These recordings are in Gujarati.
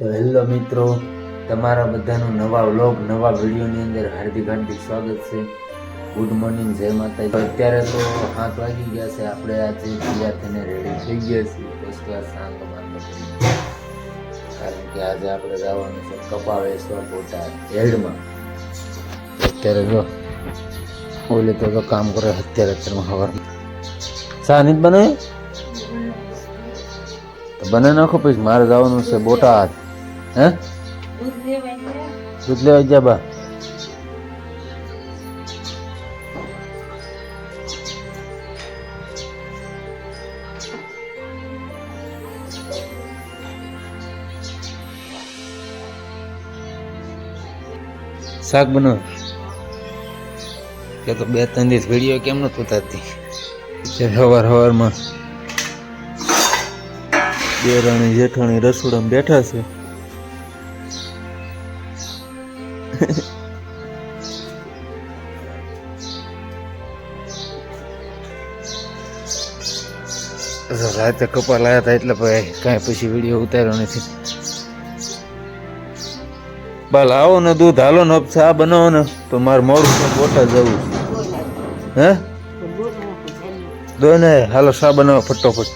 તો હેલો મિત્રો, તમારા બધાનું નવા વ્લોગ, નવા વિડીયોની અંદર હાર્દિક હાર્દિક સ્વાગત છે. ગુડ મોર્નિંગ જય માતા અત્યારે તો હાથ વાગી ગયા છે. આપણે આજે તૈયાર થઈને રેડી થઈ ગયા છીએ. ફર્સ્ટ ક્લાસ સાંજ કારણ કે આજે આપણે જવાનું છે કપાવેશ્વર બોટા હેડમાં. અત્યારે જો, ઓલે તો કામ કરે અત્યારે અત્યારમાં ખબર સાનિત બને બને નાખો પછી મારે જવાનું છે બોટાદ. હે? દૂધ લેવા ગયા બા. શાક બનાવ. કે તો બે ત્રણ દિવસ વીડિયો કેમ નતું ઉતારતી? સવાર સવારમાં દેરાણી જેઠાણી રસોડામાં બેઠા છે. રાતે કપા લાયા હતા એટલે ભાઈ કાંઈ પછી વીડિયો ઉતાર્યો નથી. બાલ, આવો ને દૂધ, હાલો ને ચા બનાવો ને. તો મારે મોડું બોટા જવું. હે? દો ને, હાલો ચા બનાવો ફટોફટ.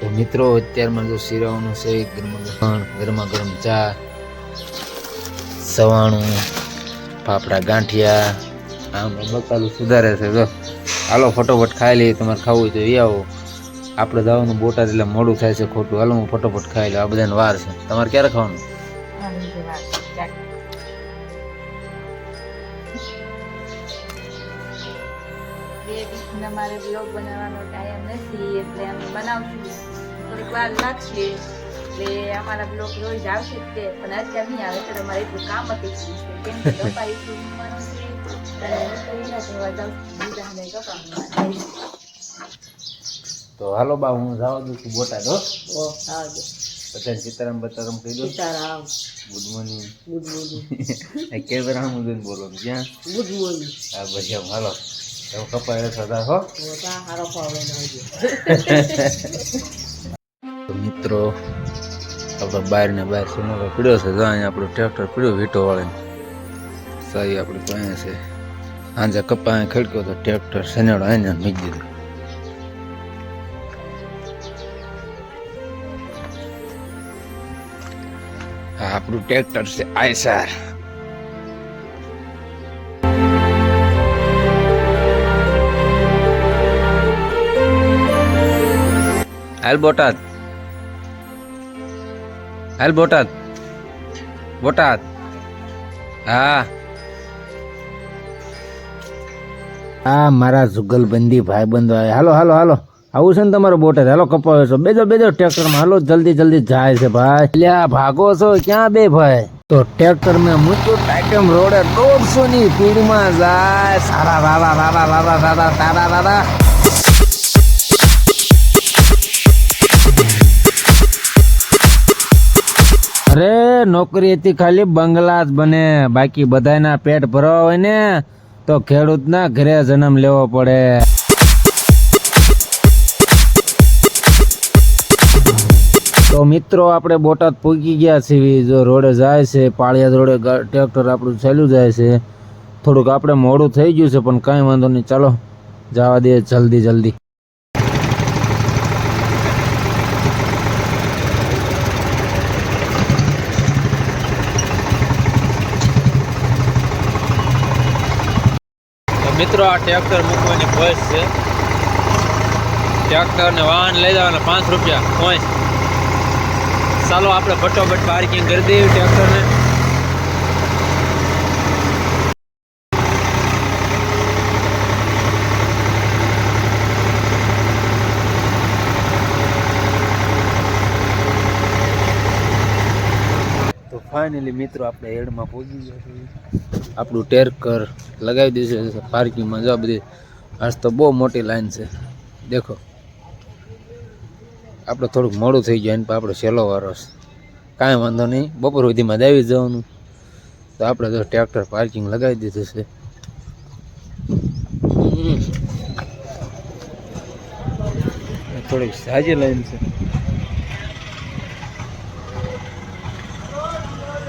તો મિત્રો, અત્યારમાં જો શિરાઓનું છે ગરમ ગરમા ગરમ ચા, સવાણું, ફાફડા ગાંઠિયા, આમ બકાલું સુધારે છે, જો. હાલો, ફટોફટ ખાઈ લઈએ, તમારે ખાવું હોય તો એ આવો. આપણે જવાનું બોટાદ, એટલે મોડું થાય છે ખોટું. હાલો, હું ફટોફટ ખાઈ લઉં, આ બધાને વાર છે. તમારે ક્યારે ખાવાનું? બે મારે બ્લોગ બનાવવાનો ટાઈમ નથી, એટલે અમે બનાવશું. થોડીક વાર લાગશે. એટલે અમારા બ્લોક રોજ આવશે જ તે પણ અત્યારે નહીં આવે એટલે અમારે એટલું કામ હતી કેમ કે એટલું છે અને તો એના કહેવા જાઉં. તો હાલો બા હું જવા દઉં છું બોટાદ હો. ઓ આવજો બધાને સીતારામ બતારામ કહી દો. Sitaram. Good morning good morning camera હું જોઈને બોલો ક્યાં ગુડ મોર્નિંગ હા ભાઈ એમ હાલો. તમે કપાય સદા હો. હારો તો મિત્રો આપણે બહાર ને બહાર સુનો પીડ્યો છે. ત્યાં આપણો ટ્રેક્ટર પીડ્યો વીટો વાળીને. સાઈ આપણે પાસે છે? સાંજે કપા અહીં ખડક્યો તો ટ્રેક્ટર સનેડો અહીંયા મૂકી દીધું. આપણું ટ્રેક્ટર છે આયસાર. હાલ બોટાદ. હાલ બોટાદ. બોટાદ. હા. હા મારા જુગલબંધી ભાઈબંધો આવે હાલો હાલો હાલો. આવું છે ને તમારો બોટાદ. હાલો, કપાવે છો. બેજો બેજો, ટ્રેક્ટરમાં. હાલો, જલ્દી જલ્દી જાય છે ભાઈ. આ ભાગો છો. ક્યાં બે ભાઈ? તો ટ્રેક્ટર મેં મૂક્યું ટાઇટમ રોડે દોઢસો ની સ્પીડમાં જાય. સારા, રારા રારા રારા રારા તારા રારા. નોકરી હતી ખાલી બંગલા જ બને. બાકી બધાના પેટ ભરવા હોય ને, તો ખેડૂતના ઘરે જન્મ લેવો પડે. તો મિત્રો, આપણે બોટાદ પૂગી ગયા છીએ. જો રોડે જાય છે, પાળિયા રોડે ટ્રેક્ટર આપણું ચાલ્યું જાય છે. થોડુંક આપણે મોડું થઈ ગયું છે, પણ કાંઈ વાંધો નહીં. ચાલો, જવા દે જલ્દી જલ્દી. મિત્રો, આ ટ્રેક્ટર મૂકવાની બસ છે. ટ્રેક્ટરને વાહન લઈ જવાના પાંચ રૂપિયા. કોઈ ચાલો, આપણે ફટોફટ પાર્કિંગ કરી દઈએ ટ્રેક્ટરને તો ફાઇનલી મિત્રો, આપણે હેડમાં પહોંચી ગયા આપણું ટેરકર લગાવી દીધું છે પાર્કિંગમાં જો બધી, આજ તો બહુ મોટી લાઈન છે. દેખો. આપણે થોડુંક મોડું થઈ જાય પણ આપણો છેલ્લો વારો છે. કાંઈ વાંધો નહીં, બપોર સુધીમાં આવી જવાનું. તો આપણે તો ટ્રેક્ટર પાર્કિંગ લગાવી દીધું છે. થોડીક સાજી લાઈન છે.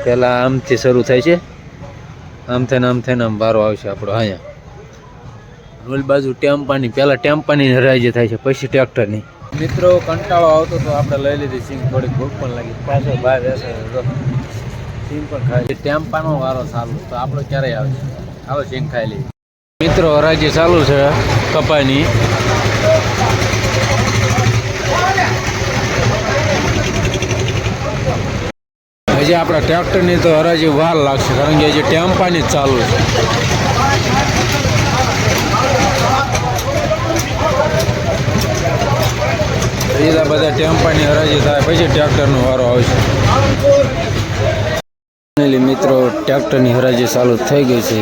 પહેલાં આમથી શરૂ થાય છે. આમ થઈને આમ થઈને આમ વારો આવશે આપણો અહીંયા. ઓલી બાજુ ટેમ્પાની, પહેલાં ટેમ્પાની હરાજી થાય છે, પછી ટ્રેક્ટરની. મિત્રો, કંટાળો આવતો તો આપણે લઈ લીધી સિંગ થોડીક ભૂખ પણ લાગી. પાછો ભાઈ બેસે સિંગ પણ ખાઈ ટેમ્પાનો વારો ચાલુ તો આપણો ક્યારે આવશે આવો સિંગ ખાઈ લઈએ. મિત્રો હરાજી ચાલુ છે કપાની હજી આપણા ટ્રેક્ટરની તો હરાજી વાર લાગશે, કારણ કે હજી ટેમ્પાની જ ચાલુ છે. બીજા બધા ટેમ્પાની હરાજી થાય, પછી ટ્રેક્ટરનો વારો આવશે. મિત્રો, ટ્રેક્ટરની હરાજી ચાલુ થઈ ગઈ છે.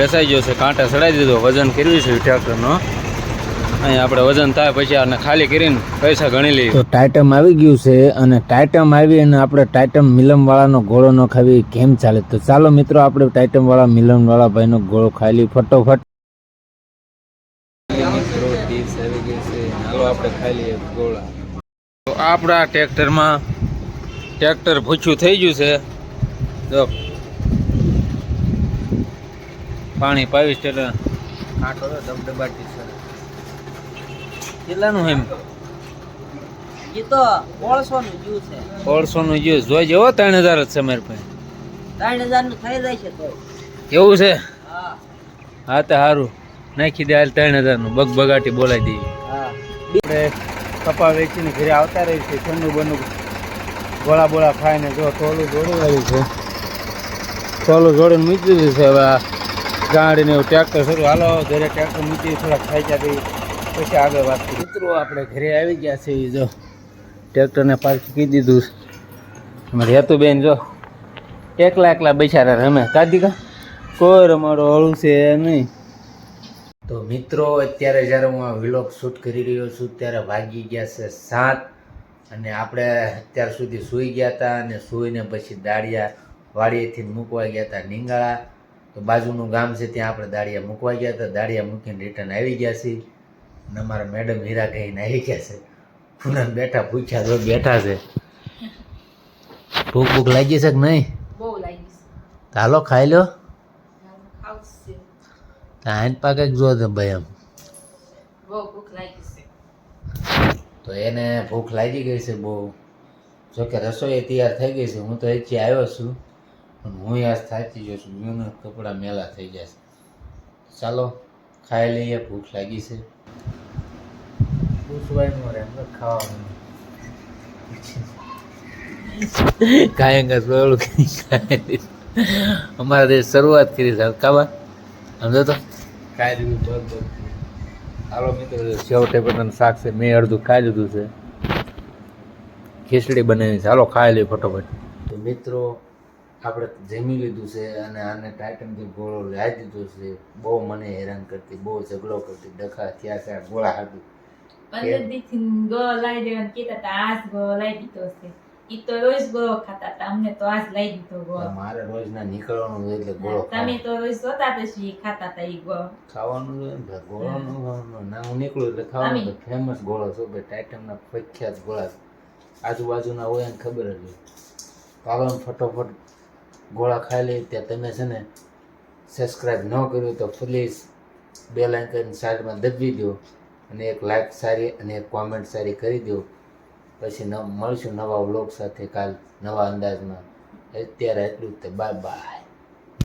વેસાઈ ગયો છે, કાંટા ચડાવી દીધો, વજન કર્યું છે ટ્રેક્ટરનો. અહીંયા આપણે વજન થાય પછી આને ખાલી કરીને પૈસા ગણી લઈએ. તો ટાઇટમ આવી ગયું છે અને ટાઇટમ આવી અને આપણે ટાઇટમ મિલમવાળાનો ગોળો ન ખાવી કેમ ચાલે? તો ચાલો મિત્રો આપણે ટાઇટમવાળા મિલમવાળા ભાઈનો ગોળો ખાઈ લઈએ ફટોફટ. મિત્રો ટીપ્સ આવી ગઈ છે હાલો આપણે ખાઈ લઈએ ગોળા તો આપણા ટ્રેક્ટરમાં ટ્રેક્ટર ભૂચ્યું થઈ ગયું છે. જો. પાણી પાવી એટલે. કાંટો છે કેટલાનું એમ? એ તો ઓળસોનું જ્યુ છે. સોળસો નું જ્યુસ જોઈ જેવો ત્રણ હજાર જ છે મારી પાસે. ત્રણ હજારનું થઈ જાય છે તો. એવું છે? હા. તો સારું. નાખી દે હાલ ત્રણ હજારનું બગ બગાટી બોલાવી દઈએ. હા. કપા વેચીને ઘરે આવતા રહી છે ઠંડુ બનુ ગોળા બોળા ખાઈને જો ટોલું જોડું આવ્યું છે. ટોલું જોડીને મૂકી દીધું છે. હવે ગાડીને એવું ટ્રેક્ટર શરૂ. હાલો ઘરે ટ્રેક્ટર મૂકી થોડાક ખાઈ દઈ પછી આગળ વાત મિત્રો, આપણે ઘરે આવી ગયા છે ઈ જો ટ્રેક્ટરને પાર્ક કરી દીધું અમારે હેતુબેન, જો એકલા એકલા બેસારા રમે કાદિકા કોઈ રમાડો હળું છે નહીં. તો મિત્રો, અત્યારે જ્યારે હું આ વિલોગ શૂટ કરી રહ્યો છું, ત્યારે વાગી ગયા છે સાત અને આપણે અત્યાર સુધી સૂઈ ગયા હતા અને સૂઈને પછી દાળિયા વાડીએથી મૂકવા ગયા હતા નીંગાળા. તો બાજુનું ગામ છે, ત્યાં આપણે દાળિયા મૂકવા ગયા હતા. દાળિયા મૂકીને રિટર્ન આવી ગયા છીએ. અને અમારા મેડમ હીરા કહીને આવી ગયા છે. પૂનમ બેઠા પૂછ્યા તો બેઠા છે. ભૂખ ભૂખ લાગી છે કે નહીં? બહુ લાગી તો હાલો ખાઈ લો. જ તો પાકે જો ભાઈ એમ. બહુ ભૂખ લાગી છે. તો એને ભૂખ લાગી ગઈ છે બહુ. જોકે રસોઈ તૈયાર થઈ ગઈ છે. હું તો એથી આવ્યો છું. પણ હું યાર થાકી ગયો છું. મેં કપડાં મેલા થઈ જશે ચાલો ખાઈ લઈએ ભૂખ લાગી છે. પૂછવાનું રે એમને અમારે તે શરૂઆત કરી છે કાબા સમજો તો ખાઈ લીધું બસ બસ મિત્રો અડધું ખાઈ લીધું છે ખીચડી બનાવી છે હાલો ખાઈ લઈએ ફટોફટ મિત્રો આપણે જમી લીધું છે અને આને ટાઇટનથી ગોળો લાવી દીધો છે. બહુ મને હેરાન કરતી, બહુ ઝઘડો કરતી, ડખા થયા છે ગોળા હાટું. પંદર દીથી ગો લાવી દેવાનું કેતા હતા આજ ગો લાવી દીધો છે. ઈ તો રોજ ગોળો ખાતા હતા અમને તો આજ લાવી દીધો ગો. મારે રોજ ના નીકળવાનું હોય એટલે ગોળો તમે તો રોજ જોતા તો શી ખાતા હતા ઈ ગો. ખાવાનું ને ગોળો નું ના હું નીકળું એટલે ખાવાનું ફેમસ ગોળો છો ભાઈ. ટાઇટનના પ્રખ્યાત ગોળા. આજુબાજુના હોય ને ખબર જ હોય. પાલન ફટોફટ ગોળા ખાઈ લે ત્યાં તમે છે ને સબસ્ક્રાઈબ ન કર્યું તો પ્લીઝ બે કરીને સાઈડમાં દબી દો. અને એક લાઈક સારી અને એક કોમેન્ટ સારી કરી દો. પછી મળશું નવા વ્લોગ સાથે કાલ, નવા અંદાજમાં. અત્યારે એટલું જ તે બાય બાય